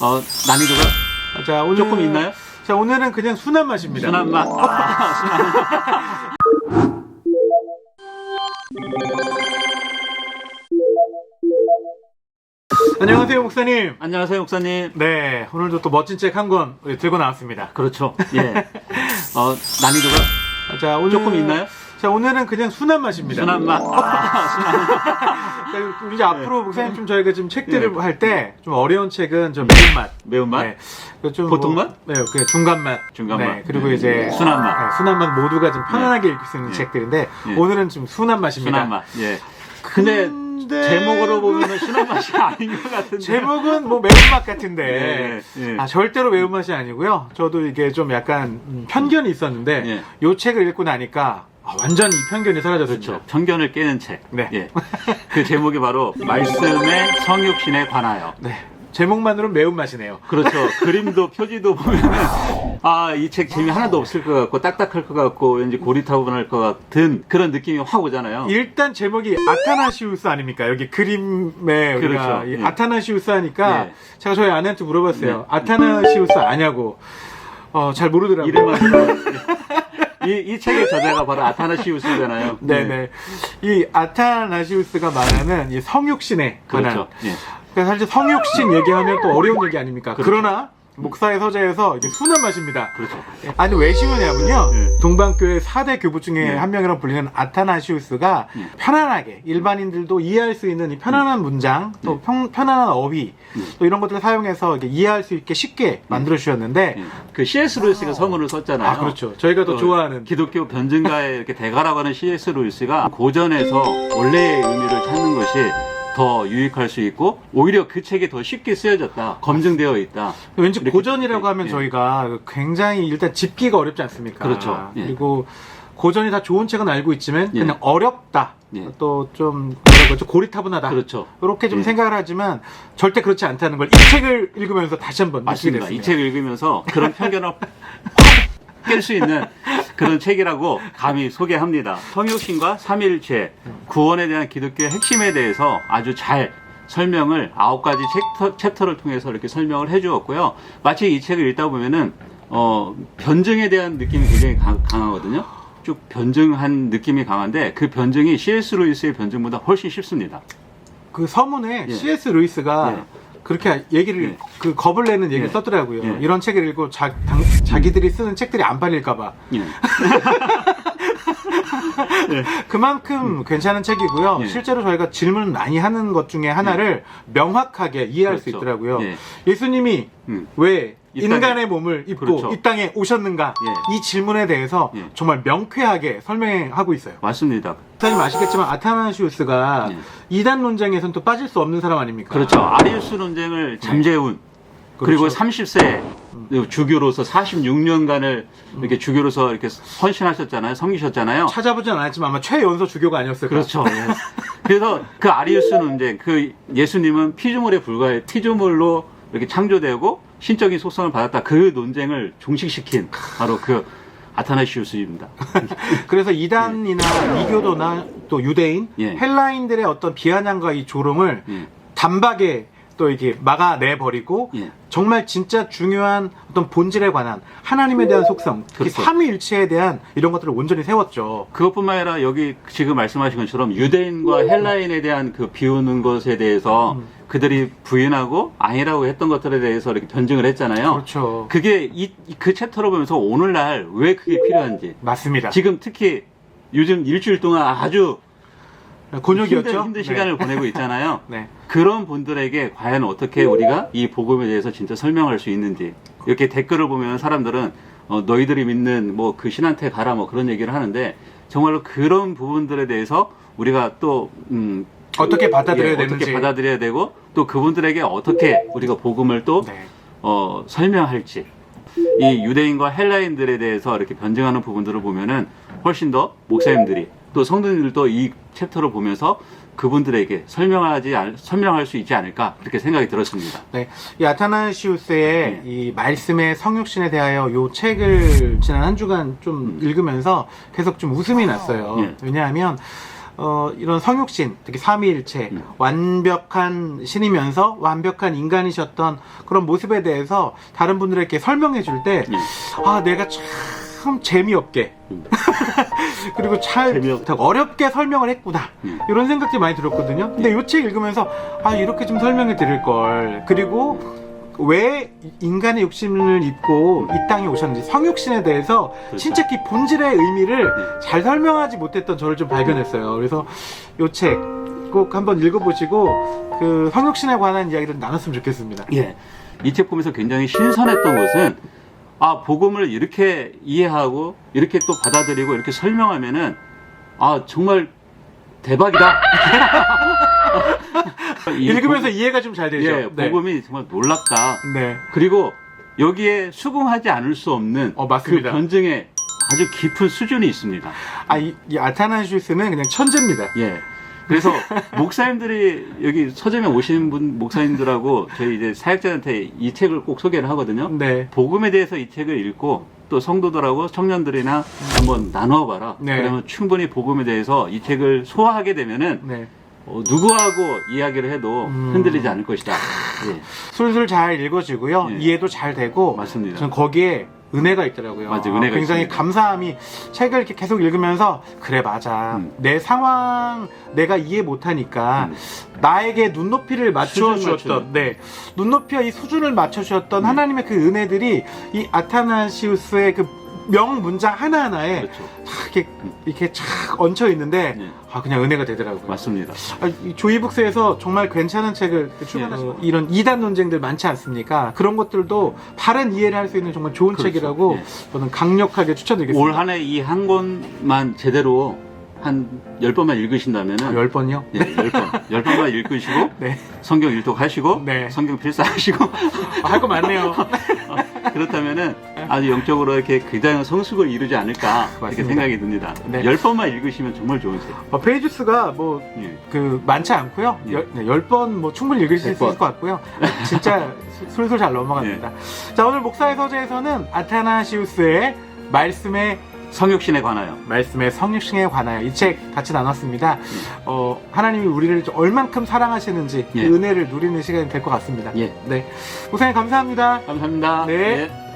어, 난이도가 자, 오늘 조금 있나요? 자, 오늘은 그냥 순한 맛입니다. 순한 맛. 아, 순한 맛. 안녕하세요, 목사님. 안녕하세요, 목사님. 네, 오늘도 또 멋진 책 한 권 들고 나왔습니다. 그렇죠. 예. 어, 난이도가 자, 오늘 조금 있나요? 자, 오늘은 그냥 순한 맛입니다. 순한 맛. 아, 순한 맛. 자, 이제 앞으로 목사님 좀 저희가 지금 책들을 네. 할때 좀 어려운 책은 좀 매운 맛. 매운맛? 네. 그좀 보통 뭐- 맛? 네, 그 중간 맛. 중간 네, 맛. 그리고 네. 이제 순한 맛. 네, 순한 맛 모두가 좀 편안하게 읽을 수 있는 네. 책들인데 네. 오늘은 좀 순한 맛입니다. 순한 맛. 예. 근데, 제목으로 보면은 순한 맛이 아닌 것 같은데. 제목은 뭐 매운맛 같은데 예, 예. 아 절대로 매운맛이 아니고요. 저도 이게 좀 약간 음, 편견이 있었는데 예. 요 책을 읽고 나니까 아, 완전 히 편견이 사라졌습니다. 그렇죠. 편견을 깨는 책. 네. 예. 그 제목이 바로 말씀의 성육신에 관하여. 네. 제목만으로 매운맛이네요. 그렇죠. 그림도 표지도 보면은 아 이 책 재미 하나도 없을 것 같고 딱딱할 것 같고 왠지 고리타분할 것 같은 그런 느낌이 확 오잖아요. 일단 제목이 아타나시우스 아닙니까? 여기 그림에 우리가 그렇죠. 이 예. 아타나시우스 하니까 예. 제가 저희 아내한테 물어봤어요. 네. 아타나시우스 아냐고. 어, 잘 모르더라고요. 이름만 이, 이 책의 저자가 바로 아타나시우스잖아요. 네네. 이 아타나시우스가 말하는 이 성육신에 관한. 그렇죠. 예. 그러니까 사실 성육신 얘기하면 또 어려운 얘기 아닙니까? 그렇죠. 그러나 목사의 서재에서 이게 순한 맛입니다. 그렇죠. 아니 왜 쉬우냐면요. 예. 동방교회 4대 교부 중에 예. 한 명이라고 불리는 아타나시우스가 예. 편안하게 일반인들도 이해할 수 있는 이 편안한 문장 또 예. 평- 편안한 어휘 예. 또 이런 것들을 사용해서 이해할 수 있게 쉽게 만들어 주셨는데 예. 그 C.S. 루이스가 서문을 썼잖아요. 아 그렇죠. 저희가 더또 좋아하는 기독교 변증가의 이렇게 대가라고 하는 C.S. 루이스가 고전에서 원래의 의미를 찾는 것이 더 유익할 수 있고 오히려 그 책이 더 쉽게 쓰여졌다 검증되어 있다 왠지 고전이라고 하면 예. 저희가 굉장히 일단 짚기가 어렵지 않습니까? 그렇죠. 예. 그리고 고전이 다 좋은 책은 알고 있지만 예. 그냥 어렵다. 예. 또좀 뭐라고 하죠? 고리타분하다. 그렇죠 이렇게 좀 예. 생각을 하지만 절대 그렇지 않다는 걸 이 책을 읽으면서 다시 한번 맞습니다. 이 책을 읽으면서 그런 편견을 깰 수 있는 그런 책이라고 감히 소개합니다 성육신과 삼일체 구원에 대한 기독교의 핵심에 대해서 아주 잘 설명을 아홉 가지 챕터, 챕터를 통해서 이렇게 설명을 해 주었고요 마치 이 책을 읽다 보면은 어, 변증에 대한 느낌이 굉장히 강, 강하거든요 쭉 변증한 느낌이 강한데 그 변증이 C.S. 루이스의 변증보다 훨씬 쉽습니다 그 서문에 예. C.S. 루이스가 예. 그렇게 얘기를 예. 그 겁을 내는 얘기를 예. 썼더라고요. 예. 이런 책을 읽고 자, 당, 자기들이 쓰는 책들이 안 팔릴까봐 예. 그만큼 괜찮은 책이고요. 음. 예. 실제로 저희가 질문 많이 하는 것 중에 하나를 명확하게 이해할 수 그렇죠. 있더라고요. 예. 예수님이 음. 왜이 인간의 몸을 입고 그렇죠. 이 땅에 오셨는가? 예. 이 질문에 대해서 예. 정말 명쾌하게 설명하고 있어요. 맞습니다 목사님 아시겠지만 아타나시우스가 예. 이단 논쟁에서는 또 빠질 수 없는 사람 아닙니까? 그렇죠. 아리우스 논쟁을 잠재운 그리고 그렇죠. 30세 주교로서 46년간을 이렇게 주교로서 이렇게 헌신하셨잖아요. 섬기셨잖아요. 찾아보진 않았지만 아마 최연소 주교가 아니었을까? 그렇죠. 예. 그래서 그 아리우스 논쟁, 그 예수님은 피조물에 불과해 피조물로 이렇게 창조되고 신적인 속성을 받았다. 그 논쟁을 종식시킨 바로 그 아타나시우스입니다. 그래서 이단이나 이교도나 또 유대인, 예. 헬라인들의 어떤 비아냥과 이 조롱을 예. 단박에 또 이렇게 막아내 버리고 예. 정말 진짜 중요한 어떤 본질에 관한 하나님에 대한 속성, 특히 그렇죠. 삼위일체에 대한 이런 것들을 온전히 세웠죠. 그것뿐만 아니라 여기 지금 말씀하신 것처럼 유대인과 헬라인에 대한 그 비우는 것에 대해서 음. 그들이 부인하고 아니라고 했던 것들에 대해서 이렇게 변증을 했잖아요. 그렇죠. 그게 이, 그 챕터를 보면서 오늘날 왜 그게 필요한지 맞습니다. 지금 특히 요즘 일주일 동안 아주 곤욕이었죠. 힘든, 힘든 시간을 보내고 있잖아요. 네. 그런 분들에게 과연 어떻게 우리가 이 복음에 대해서 진짜 설명할 수 있는지 이렇게 댓글을 보면 사람들은 어, 너희들이 믿는 뭐 그 신한테 가라 뭐 그런 얘기를 하는데 정말로 그런 부분들에 대해서 우리가 또 음, 어떻게 받아들여야 예, 되는지. 어떻게 받아들여야 되고 또 그분들에게 어떻게 우리가 복음을 또 네. 어, 설명할지 이 유대인과 헬라인들에 대해서 이렇게 변증하는 부분들을 보면은 훨씬 더 목사님들이 또 성도님들도 이 챕터를 보면서 그분들에게 설명하지 않- 설명할 수 있지 않을까 그렇게 생각이 들었습니다. 네. 이 아타나시우스의 네. 이 말씀의 성육신에 대하여 요 책을 지난 한 주간 좀 읽으면서 계속 좀 웃음이 났어요. 예. 왜냐하면 어, 이런 성육신, 특히 삼위일체, 음. 완벽한 신이면서 완벽한 인간이셨던 그런 모습에 대해서 다른 분들에게 설명해 줄 때, 예. 아, 내가 참 재미없게, 음. 그리고 참 재미없- 어렵게 설명을 했구나. 음. 이런 생각들이 많이 들었거든요. 근데 이 책 읽으면서, 아, 이렇게 좀 설명해 드릴 걸. 그리고 왜 인간의 욕심을 입고 이 땅에 오셨는지, 성육신에 대해서 그렇죠. 진짜 그 본질의 의미를 네. 잘 설명하지 못했던 저를 좀 발견했어요. 그래서 이책꼭 한번 읽어보시고 그 성육신에 관한 이야기를 나눴으면 좋겠습니다. 예. 이 책 보면서 굉장히 신선했던 것은 아 복음을 이렇게 이해하고 이렇게 또 받아들이고 이렇게 설명하면은 아 정말 대박이다. 이 읽으면서 복- 이해가 좀 잘 되죠. 예, 네. 복음이 정말 놀랍다. 네. 그리고 여기에 수긍하지 않을 수 없는 어, 맞습니다. 그 변증에 아주 깊은 수준이 있습니다. 아, 이, 이 아타나시우스는 그냥 천재입니다. 예. 그래서 목사님들이 여기 서점에 오시는 분 목사님들하고 저희 이제 사역자한테 이 책을 꼭 소개를 하거든요. 네. 복음에 대해서 이 책을 읽고 또 성도들하고 청년들이나 한번 나눠봐라. 네. 그러면 충분히 복음에 대해서 이 책을 소화하게 되면은 네. 어, 누구하고 이야기를 해도 음. 흔들리지 않을 것이다. 예, 술술 잘 읽어지고요. 예. 이해도 잘 되고. 맞습니다. 전 거기에 은혜가 있더라고요. 맞아요, 은혜가 굉장히 있습니다. 감사함이 책을 이렇게 계속 읽으면서 그래 맞아 음. 내 상황 내가 이해 못하니까 음. 나에게 눈높이를 맞춰 수준 주었던 맞추는. 네 눈높이와 이 수준을 맞춰 주었던 음. 하나님의 그 은혜들이 이 아타나시우스의 그 명 문장 하나하나에 그렇죠. 탁 이렇게 이렇게 착 얹혀 있는데 예, 아 그냥 은혜가 되더라고요. 맞습니다. 아, 이 조이북스에서 정말 괜찮은 책을 출간하시고 예. 이런 이단 논쟁들 많지 않습니까? 그런 것들도 바른 이해를 할 수 있는 정말 좋은 그렇죠. 책이라고 예. 저는 강력하게 추천드리겠습니다. 올 한 해 이 한 권만 제대로 한 열번만 읽으신다면은 아, 열 번요? 예, 10번. 10번만 읽으시고 네. 성경 일독 하시고 네. 성경 필사하시고 아, 할거 많네요. 그렇다면은 아주 영적으로 이렇게 굉장히 성숙을 이루지 않을까 이렇게 맞습니다. 생각이 듭니다. 네. 열 번만 읽으시면 정말 좋은 책. 어, 페이지 수가 뭐 예. 그 많지 않고요. 예. 열, 네, 열번 뭐 충분히 읽으실 수 번. 있을 것 같고요. 진짜 수- 술술 잘 넘어갑니다. 자 오늘 목사의 서재에서는 아타나시우스의 말씀의 성육신에 관하여. 말씀의 성육신에 관하여 이 책 같이 나눴습니다. 어, 하나님이 우리를 좀 얼만큼 사랑하시는지 그 예. 은혜를 누리는 시간이 될 것 같습니다. 예. 네. 목사님 감사합니다. 감사합니다. 네. 예.